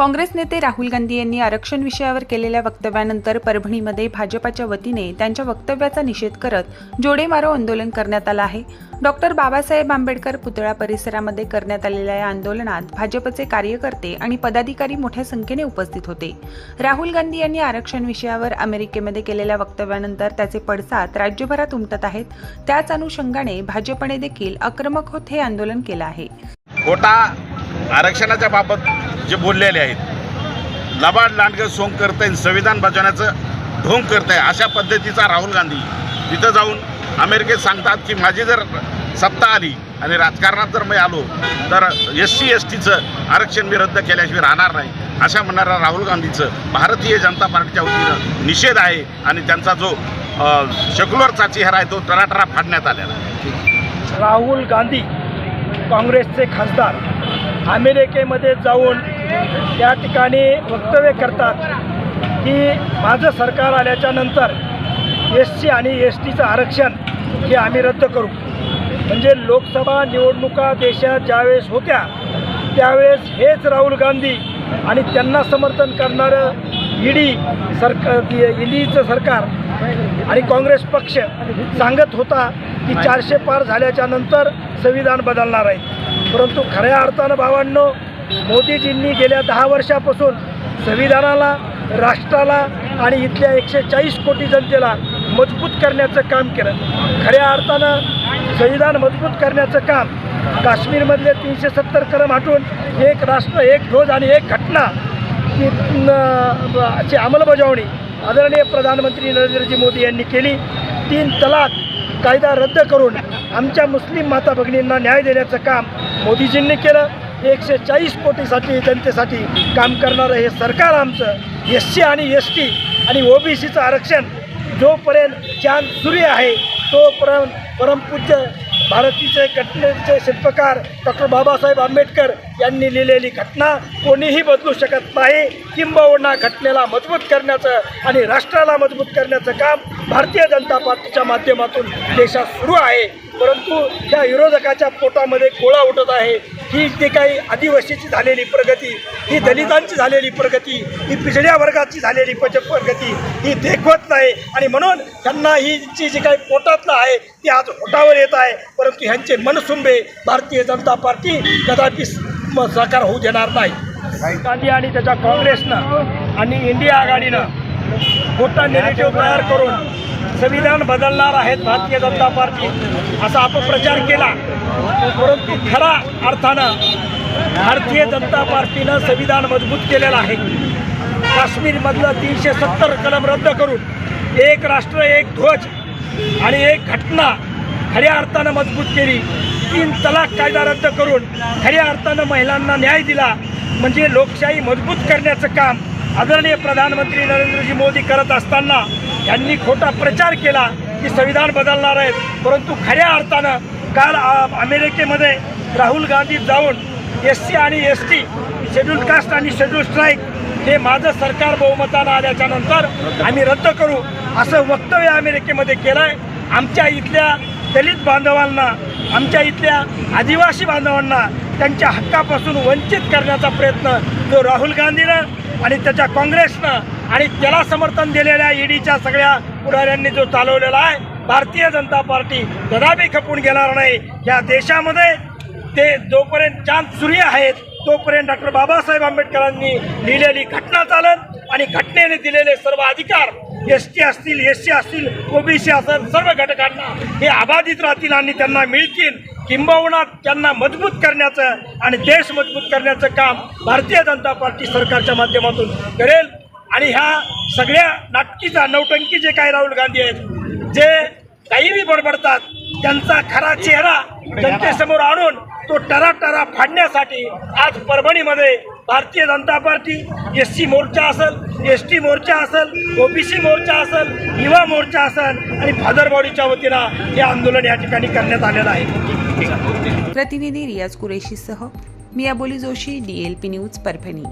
काँग्रेस नेते राहुल गांधी यांनी आरक्षण विषयावर केलेल्या वक्तव्यानंतर परभणीमध्ये भाजपाच्या वतीने त्यांच्या वक्तव्याचा निषेध करत जोडे मारो आंदोलन करण्यात आलं आहे. डॉक्टर बाबासाहेब आंबेडकर पुतळा परिसरामध्ये करण्यात आलेल्या या आंदोलनात भाजपचे कार्यकर्ते आणि पदाधिकारी मोठ्या संख्येने उपस्थित होते. राहुल गांधी यांनी आरक्षण विषयावर अमेरिकेमध्ये केलेल्या वक्तव्यानंतर त्याचे पडसाद राज्यभरात उमटत आहेत. त्याच अनुषंगाने भाजपने देखील आक्रमक होत हे आंदोलन केलं आहे. आरक्षणाच्या बाबत जे बोललेले आहेत. लबाड लांडगं सोंग करतंय संविधान बजावण्याचं ढोंग आहे अशा पद्धतीचा राहुल गांधी. तिथं जाऊन अमेरिकेत सांगतात की माझी जर सत्ता आली आणि राजकारणात जर मी आलो तर एस सी एस टीचं आरक्षण मी रद्द केल्याशिवाय राहणार नाही. अशा म्हणणाऱ्या राहुल गांधीचं भारतीय जनता पार्टीच्या वतीनं निषेध आहे आणि त्यांचा जो सेक्युलरचा चेहरा आहे तो टराटरा फाडण्यात आलेला आहे. राहुल गांधी काँग्रेसचे खासदार. अमेरिकेमध्ये जाऊन त्या ठिकाणी वक्तव्य करतात की माझं सरकार आल्याच्यानंतर एस सी आणि एस टीचं आरक्षण हे आम्ही रद्द करू. म्हणजे लोकसभा निवडणुका देशात ज्यावेळेस होत्या त्यावेळेस हेच राहुल गांधी आणि त्यांना समर्थन करणारं ईडी सरकार ईडीचं सरकार आणि काँग्रेस पक्ष सांगत होता की चारशे पार झाल्याच्यानंतर संविधान बदलणार आहे. परंतु खऱ्या अर्थानं भावांनो मोदीजींनी गेल्या दहा वर्षापासून संविधानाला राष्ट्राला आणि इथल्या एकशे चाळीस कोटी जनतेला मजबूत करण्याचं काम केलं. खऱ्या अर्थानं संविधान मजबूत करण्याचं काम काश्मीरमधले तीनशे सत्तर कलम हटून एक राष्ट्र एक ध्वज आणि एक घटना ची अंमलबजावणी आदरणीय प्रधानमंत्री नरेंद्रजी मोदी यांनी केली. तीन तलाक कायदा रद्द करून आमच्या मुस्लिम माता भगिनींना न्याय देण्याचं काम मोदीजींनी केलं. एकशे चाळीस कोटीसाठी जनतेसाठी काम करणारं हे सरकार आमचं एस सी आणि एस टी आणि ओबीसीचं आरक्षण जोपर्यंत चांद सूर्य आहे तोपर्यंत परमपूज्य भारतीचे घटनेचे शिल्पकार डॉक्टर बाबासाहेब आंबेडकर यांनी लिहिलेली घटना कोणीही बदलू शकत नाही. किंबहुना घटनेला मजबूत करण्याचं आणि राष्ट्राला मजबूत करण्याचं काम भारतीय जनता पार्टीच्या माध्यमातून देशात सुरू आहे. परंतु त्या विरोधकाच्या पोटामध्ये गोळा उठत आहे. ही जी काही आदिवासीची झालेली प्रगती ही दलितांची झालेली प्रगती ही पिछड्या वर्गाची झालेली पच प्रगती ही देखवत नाही. आणि म्हणून त्यांना ही जी जी काही पोटातलं आहे ती आज होटावर येत आहे. परंतु ह्यांचे मनसुंबे भारतीय जनता पार्टी कदापि साकार होऊ देणार नाही. गांधी आणि त्याच्या काँग्रेसनं आणि इंडिया आघाडीनं मोठा नेगेटिव्ह तयार करून संविधान बदलणार आहेत भारतीय जनता पार्टी असा अपप्रचार केला. परंतु खरा अर्थानं भारतीय जनता पार्टीनं संविधान मजबूत केलेलं आहे. काश्मीरमधलं तीनशे सत्तर कलम रद्द करून एक राष्ट्र एक ध्वज आणि एक घटना खऱ्या अर्थानं मजबूत केली. तीन तलाक कायदा रद्द करून खऱ्या अर्थानं महिलांना न्याय दिला. म्हणजे लोकशाही मजबूत करण्याचं काम आदरणीय प्रधानमंत्री नरेंद्रजी मोदी करत असताना यांनी खोटा प्रचार केला की संविधान बदलणार आहेत. परंतु खऱ्या अर्थानं काल अमेरिकेमध्ये राहुल गांधी जाऊन एस सी आणि एस टी शेड्यूल कास्ट आणि शेड्यूल स्ट्राईक हे माझं सरकार बहुमतानं आल्याच्यानंतर आम्ही रद्द करू असं वक्तव्य अमेरिकेमध्ये केलं आहे आमच्या इथल्या दलित बांधवांना आमच्या इथल्या आदिवासी बांधवांना त्यांच्या हक्कापासून वंचित करण्याचा प्रयत्न जो राहुल गांधीनं आणि त्याच्या काँग्रेसनं आणि त्याला समर्थन दिलेल्या ईडीच्या सगळ्या पुढाऱ्यांनी जो चालवलेला आहे भारतीय जनता पार्टी कदापि खपून घेणार नाही. या देशामध्ये ते जोपर्यंत चांद सूर्य आहेत तोपर्यंत डॉक्टर बाबासाहेब आंबेडकरांनी लिहिलेली घटना चालत आणि घटनेने दिलेले सर्व अधिकार एस टी असतील एस सी असतील ओबीसी असेल सर्व घटकांना हे अबाधित राहतील आणि त्यांना मिळतील. किंबहुना त्यांना मजबूत करण्याचं आणि देश मजबूत करण्याचं काम भारतीय जनता पार्टी सरकारच्या माध्यमातून करेल. आणि ह्या सगळ्या नाटकीचा नौटंकी जे काही राहुल गांधी आहेत जे काहीही बडबडतात त्यांचा खरा चेहरा जनतेसमोर आणून तो टरा टरा फाडण्यासाठी आज परभणीमध्ये Bharatiya Janata Party S C मोर्चा असेल एस टी मोर्चा असेल ओबीसी मोर्चा असेल युवा मोर्चा असेल आणि भादरवाडीच्या वतीनं हे आंदोलन या ठिकाणी करण्यात आलेलं आहे. प्रतिनिधी रियाज कुरेशीसह मी Aboli Joshi D L P news Parbhani.